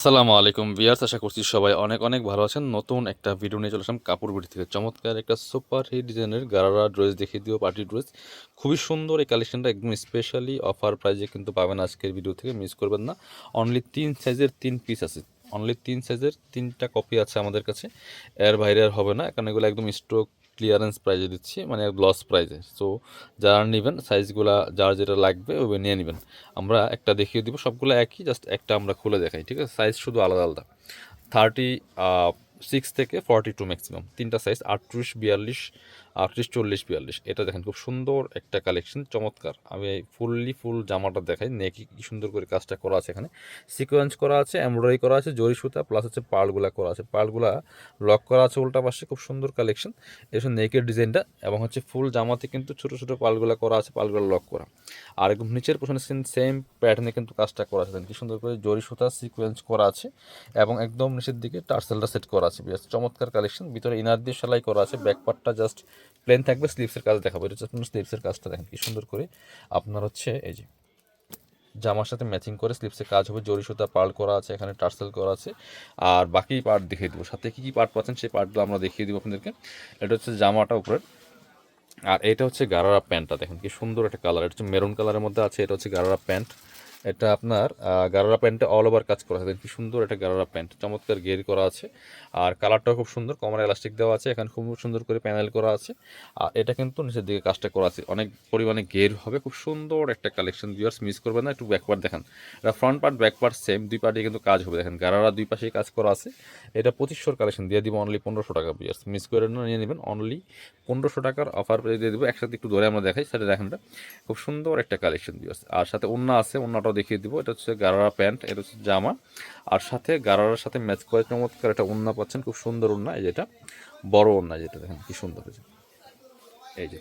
আসসালামু আলাইকুম বিয়ার্স আশা করছি সবাই অনেক অনেক ভালো আছেন। নতুন একটা ভিডিও নিয়ে চলে আসলাম কাপড় থেকে। চমৎকার একটা সুপার হিট ডিজাইনের গারারা ড্রেস দেখিয়ে দিও পার্টি ড্রেস খুবই সুন্দর এই কালেকশনটা একদম স্পেশালি অফার প্রাইজে কিন্তু পাবেন আজকের ভিডিও থেকে মিস করবেন না। অনলি তিন সাইজের তিন পিস আছে। অনলি তিন সাইজের তিনটা কপি আছে আমাদের কাছে। এর বাইরে আর হবে না, কারণ এগুলো একদম স্টক ক্লিয়ারেন্স প্রাইজে দিচ্ছি মানে লস প্রাইজে সো যারা নেবেন সাইজগুলো যার যেটা লাগবে ওই নিয়ে নেবেন। আমরা একটা দেখিয়ে দিব, সবগুলো একই জাস্ট একটা আমরা খুলে দেখাই, ঠিক আছে? সাইজ শুধু আলাদা আলাদা। থার্টি সিক্স থেকে ফর্টি টু ম্যাক্সিমাম তিনটা সাইজ আটত্রিশ, বিয়াল্লিশ, আটত্রিশ, চল্লিশ, বিয়াল্লিশ। এটা দেখেন, খুব সুন্দর একটা কালেকশন চমৎকার। আমি ফুললি ফুল জামাটা দেখাই, নেকি কি সুন্দর করে কাজটা করা আছে এখানে। সিকোয়েন্স করা আছে এমব্রয়ডারি করা আছে, জরি সুতা প্লাস হচ্ছে পার্লগুলা করা আছে। পার্লগুলা লক করা আছে উল্টা পাশে, খুব সুন্দর কালেকশন এর নেকের ডিজাইনটা, এবং হচ্ছে ফুল জামাতে কিন্তু ছোটো ছোটো পালগুলা করা আছে পালগুলা লক করা। আর একদম নিচের পোশনে সেম প্যাটার্নে কিন্তু কাজটা করা আছে। কি সুন্দর করে জরি সুতা সিকোয়েন্স করা আছে, এবং একদম নিচের দিকে টার্সেলটা সেট করা আছে বেশ চমৎকার কালেকশন ভিতরে ইনার দিয়ে সেলাই করা আছে। ব্যাক পার্টটা জাস্ট প্লেন থাকবে। স্লিভসের কাজ দেখাবো। এটা হচ্ছে স্লিভসের কাজটা দেখেন কি সুন্দর করে। আপনার হচ্ছে এই যে জামার সাথে ম্যাচিং করে স্লিপসে কাজ হবে। জরি সুতা পার্ল করা আছে, এখানে টার্সেল করা আছে। আর বাকি পার্ট দেখিয়ে দেবো। সাথে কী কী পার্ট পাচ্ছেন সেই পার্টগুলো আমরা দেখিয়ে দিব আপনাদেরকে। এটা হচ্ছে জামাটা উপরের আর এটা হচ্ছে গারারা প্যান্টটা। দেখেন কি সুন্দর একটা কালার এটা হচ্ছে মেরুন কালারের মধ্যে আছে। এটা হচ্ছে গারারা প্যান্ট। এটা আপনার গারারা প্যান্টে অল ওভার কাজ করা আছে। কি সুন্দর একটা গারারা প্যান্ট। চমৎকার গের করা আছে। আর কালারটাও খুব সুন্দর। কমার এলাস্টিক দেওয়া আছে। এখানে খুব সুন্দর করে প্যানেল করা আছে। আর এটা কিন্তু নিচের দিকে কাজটা করা আছে। অনেক পরিমাণে গের হবে। খুব সুন্দর একটা কালেকশন ভিউয়ার্স মিস করবেন না। একটু ব্যাকপার্ট দেখেন। এটা front part back part same দুই পার্টে কিন্তু কাজ হবে। দেখেন, গারারা দুই পাশেই কাজ করা আছে। এটা পঁচিশশোর কালেকশন দিয়ে দিব অনলি পনেরোশো টাকা ভিউয়ার্স মিস করে না, নিয়ে নেবেন। অনলি পনেরোশো টাকার অফার দিয়ে দেবো। একসাথে একটু ধরে আমরা দেখাই। সেটা দেখেন খুব সুন্দর একটা কালেকশন ভিউয়ার্স আর সাথে ওন্না আছে। ওন্নাটাও দেখিয়ে দিব। এটা হচ্ছে গারারা প্যান্ট, এটা হচ্ছে জামা। আর সাথে গারারার সাথে ম্যাচ করে চমৎকার একটা ওন্না পাচ্ছেন। খুব সুন্দর ওন্না যেটা বড় ওন্না যেটা, দেখেন কি সুন্দর এই যে,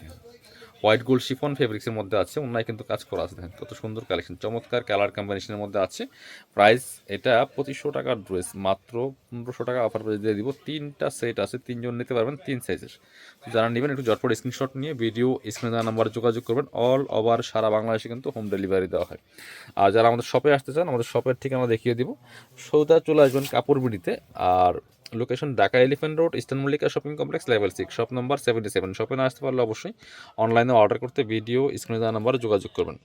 হোয়াইট গোল্ড শিফন ফেব্রিক্সের মধ্যে আছে, অন্যায় কিন্তু কাজ করা আছে, দেখেন, কত সুন্দর কালেকশন, চমৎকার কালার কম্বিনেশনের মধ্যে আছে। প্রাইস এটা পঁচিশশো টাকার ড্রেস, মাত্র পনেরোশো টাকা অফার প্রাইস দিয়ে দিব। তিনটা সেট আছে, তিনজন নিতে পারবেন, তিন সাইজের যারা নেবেন, একটু জটপট স্ক্রিনশট নিয়ে ভিডিও স্ক্রিনে দেওয়া নাম্বারে যোগাযোগ করবেন। অল ওভার সারা বাংলাদেশে কিন্তু হোম ডেলিভারি দেওয়া হয়। আর যারা আমাদের শপে আসতে চান, আমাদের শপের ঠিকানা দেখিয়ে দিব। সৌদা চলে আসবেন কাপড় বিড়িতে আর location Dhaka Elephant Road Eastern Mallika Shopping Complex level six shop number seventy seven শপে না আসতে পারলে অবশ্যই অনলাইনে অর্ডার করতে ভিডিও স্ক্রিনে দেওয়া নাম্বারে যোগাযোগ করবেন।